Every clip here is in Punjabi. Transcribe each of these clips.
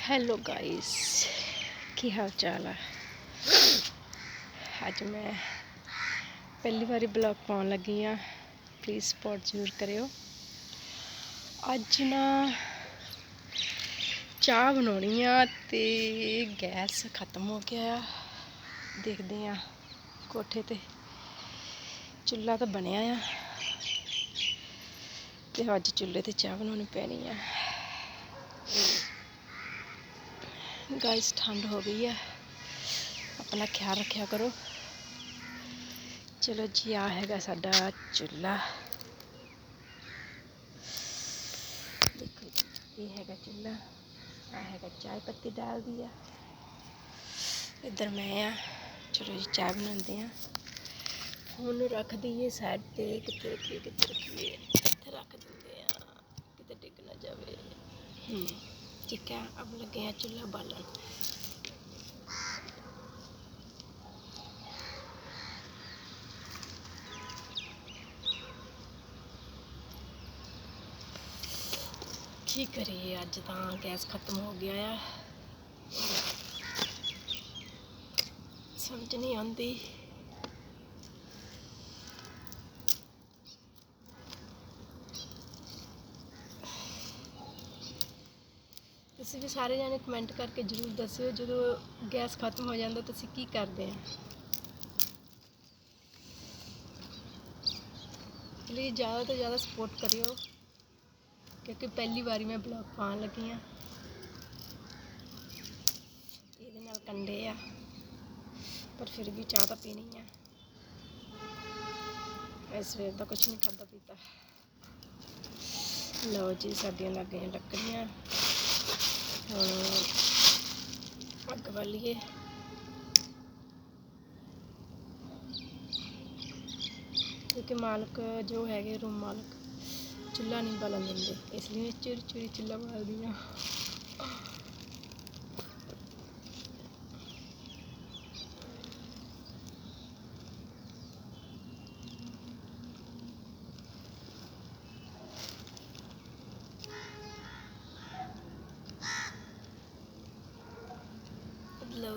ਹੈਲੋ ਗਾਇਸ ਕੀ ਹਾਲ ਚਾਲ ਹੈ ਅੱਜ ਮੈਂ ਪਹਿਲੀ ਵਾਰੀ ਬਲੌਗ ਪਾਉਣ ਲੱਗੀ ਆ। ਪਲੀਜ਼ ਸਪੋਰਟ ਜ਼ਰੂਰ ਕਰਿਓ। ਅੱਜ ਨਾ ਚਾਹ ਬਣਾਉਣੀ ਆ ਤੇ ਗੈਸ ਖਤਮ ਹੋ ਗਿਆ ਆ। ਦੇਖਦੇ ਆ ਕੋਠੇ ਤੇ ਚੁੱਲ੍ਹਾ ਤਾਂ ਬਣਿਆ ਆ। ਤੇ ਅੱਜ ਚੁੱਲ੍ਹੇ ਤੇ ਚਾਹ ਬਣਾਉਣੀ ਪੈਣੀ ਆ। ਗਾਇਸ ਠੰਡ ਹੋ ਗਈ ਹੈ ਆਪਣਾ ਖਿਆਲ ਰੱਖਿਆ ਕਰੋ ਚਲੋ ਜੀ ਆ ਹੈਗਾ ਸਾਡਾ ਚੁੱਲ੍ਹਾ ਦੇਖੋ ਜੀ, ਇਹ ਹੈਗਾ ਚੁੱਲ੍ਹਾ ਆ ਹੈਗਾ ਚਾਹ ਪੱਤੀ ਡਾਲਦੀ ਆ ਇੱਧਰ ਮੈਂ ਆ ਚਲੋ ਜੀ ਚਾਹ ਬਣਾਉਂਦੇ ਆ ਫੋਨ ਨੂੰ ਰੱਖ ਦਈਏ ਸਾਈਡ ਤੇ ਕਿਤੇ ਰੱਖੀਏ ਕਿਤੇ ਰੱਖੀਏ ਇੱਥੇ ਰੱਖ ਦਿੰਦੇ ਆ ਕਿਤੇ ਡਿੱਗ ਨਾ ਜਾਵੇ ਹੂੰ ਠੀਕ ਹੈ ਅਬ ਚੁੱਲ੍ਹਾ ਬਾਲਣ। ਕੀ ਕਰੀਏ, ਅੱਜ ਤਾਂ ਗੈਸ ਖਤਮ ਹੋ ਗਿਆ ਆ। ਸਮਝ ਨਹੀਂ ਆਉਂਦੀ। ਤੁਸੀਂ ਵੀ ਸਾਰੇ ਜਾਣੇ ਕਮੈਂਟ ਕਰਕੇ ਜਰੂਰ ਦੱਸਿਓ, ਜਦੋਂ ਗੈਸ ਖਤਮ ਹੋ ਜਾਂਦਾ ਤੁਸੀਂ ਕੀ ਕਰਦੇ ਆ ਪਲੀਜ਼ ਜ਼ਿਆਦਾ ਤੋਂ ਜ਼ਿਆਦਾ ਸਪੋਰਟ ਕਰਿਓ, ਕਿਉਂਕਿ ਪਹਿਲੀ ਵਾਰੀ ਮੈਂ ਬਲੌਗ ਪਾਉਣ ਲੱਗੀ ਆ ਇਹਦੇ ਨਾਲ ਕੰਡੇ ਆ, ਪਰ ਫਿਰ ਵੀ ਚਾਹ ਤਾਂ ਪੀਣੀ ਆ। ਇਸ ਵੇਲੇ ਤਾਂ ਕੁਝ ਨਹੀਂ ਖਾਦਾ ਪੀਤਾ। ਲਓ ਜੀ, ਸਾਡੀਆਂ ਲੱਗ ਗਈਆਂ ਲੱਕੜੀਆਂ। ਹੁਣ ਅੱਗ ਬਾਲੀਏ ਕਿਉਂਕਿ ਮਾਲਕ ਜੋ ਹੈਗੇ ਰੂਮ ਮਾਲਕ, ਚੁੱਲ੍ਹਾ ਨਹੀਂ ਬਾਲਣ ਦਿੰਦੇ। ਇਸ ਲਈ ਮੈਂ ਚਿਰ ਚਿਰ ਚੁੱਲ੍ਹਾ ਬਾਲਦੀ ਹਾਂ।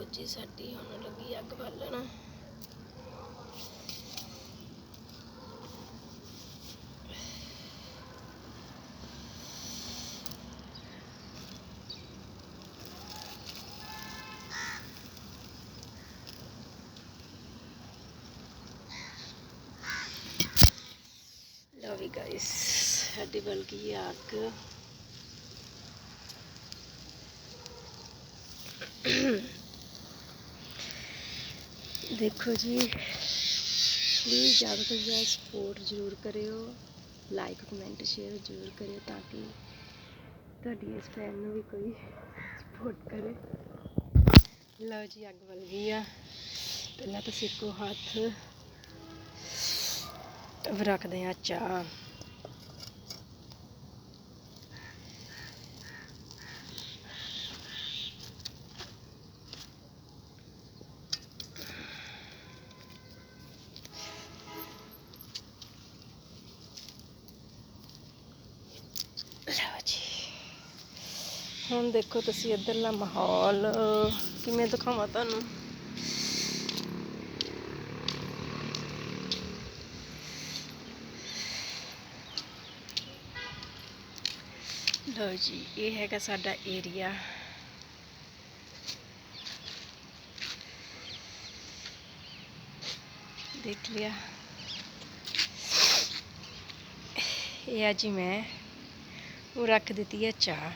ਲਓ ਜੀ ਸਾਡੀ ਹੁਣ ਲੱਗੀ ਅੱਗ ਬਾਲਣ। ਲਓ ਵੀ ਗਾਇਸ ਸਾਡੀ ਬਲ ਅੱਗ। ਦੇਖੋ ਜੀ ਪਲੀਜ਼ ਜ਼ਿਆਦਾ ਤੋਂ ਜ਼ਿਆਦਾ ਸਪੋਰਟ ਜ਼ਰੂਰ ਕਰਿਓ ਲਾਈਕ ਕਮੈਂਟ ਸ਼ੇਅਰ ਜ਼ਰੂਰ ਕਰਿਓ ਤਾਂ ਕਿ ਤੁਹਾਡੀ ਇਸ ਫਰੈਂਡ ਨੂੰ ਵੀ ਕੋਈ ਸਪੋਰਟ ਕਰੇ। ਲਓ ਜੀ, ਅੱਗ ਵੱਲ ਗਈ ਆ। ਪਹਿਲਾਂ ਤਾਂ ਸਿੱਕੋ ਹੱਥ ਰੱਖਦੇ ਆ ਚਾਹ ਲਓ ਜੀ ਹੁਣ ਦੇਖੋ ਤੁਸੀਂ ਇੱਧਰਲਾ ਮਾਹੌਲ ਕਿਵੇਂ ਦਿਖਾਵਾਂ ਤੁਹਾਨੂੰ? ਲਓ ਜੀ, ਇਹ ਹੈਗਾ ਸਾਡਾ ਏਰੀਆ ਦੇਖ ਲਿਆ। ਇਹ ਆ ਜੀ ਮੈਂ, ਉਹ ਰੱਖ ਦਿੱਤੀ ਹੈ ਚਾਹ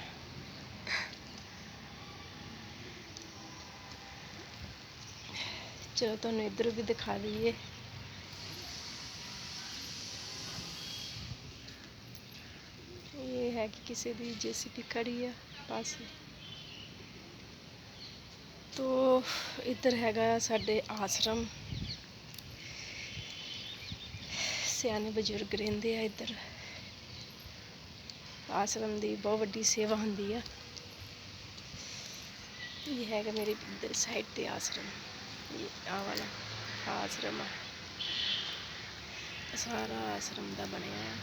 ਚਲੋ ਤੁਹਾਨੂੰ ਇੱਧਰ ਵੀ ਦਿਖਾ ਦਈਏ। ਇਹ ਹੈ ਕਿ ਕਿਸੇ ਦੀ ਜੇਸੀਪੀ ਖੜੀ ਆ ਪਾਸ। ਤੋ ਇੱਧਰ ਹੈਗਾ ਸਾਡੇ ਆਸ਼ਰਮ। ਸਿਆਣੇ ਬਜ਼ੁਰਗ ਰਹਿੰਦੇ ਆ ਇੱਧਰ। ਆਸ਼ਰਮ ਦੀ ਬਹੁਤ ਵੱਡੀ ਸੇਵਾ ਹੁੰਦੀ ਆ। ਇਹ ਹੈਗਾ ਮੇਰੇ ਇੱਧਰ ਸਾਈਡ ਤੇ ਆਸ਼ਰਮ। ਆ ਵਾਲਾ ਆਸ਼ਰਮ ਸਾਰਾ ਆਸ਼ਰਮ ਦਾ ਬਣਿਆ ਆ।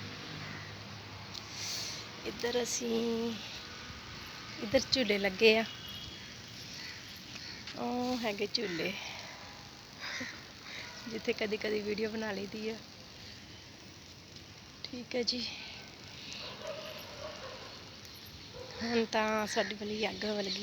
ਇੱਧਰ ਅਸੀਂ, ਇੱਧਰ ਝੂਲੇ ਲੱਗੇ ਆ। ਉਹ ਹੈਗੇ ਝੂਲੇ। ਜਿੱਥੇ ਕਦੀ ਕਦੀ ਵੀਡੀਓ ਬਣਾ ਲਈਦੀ ਆ। ਠੀਕ ਹੈ ਜੀ। ਹੁਣ ਤਾਂ ਸਾਡੀ ਬਲੀ ਅੱਗ ਵੱਲ ਗਈ।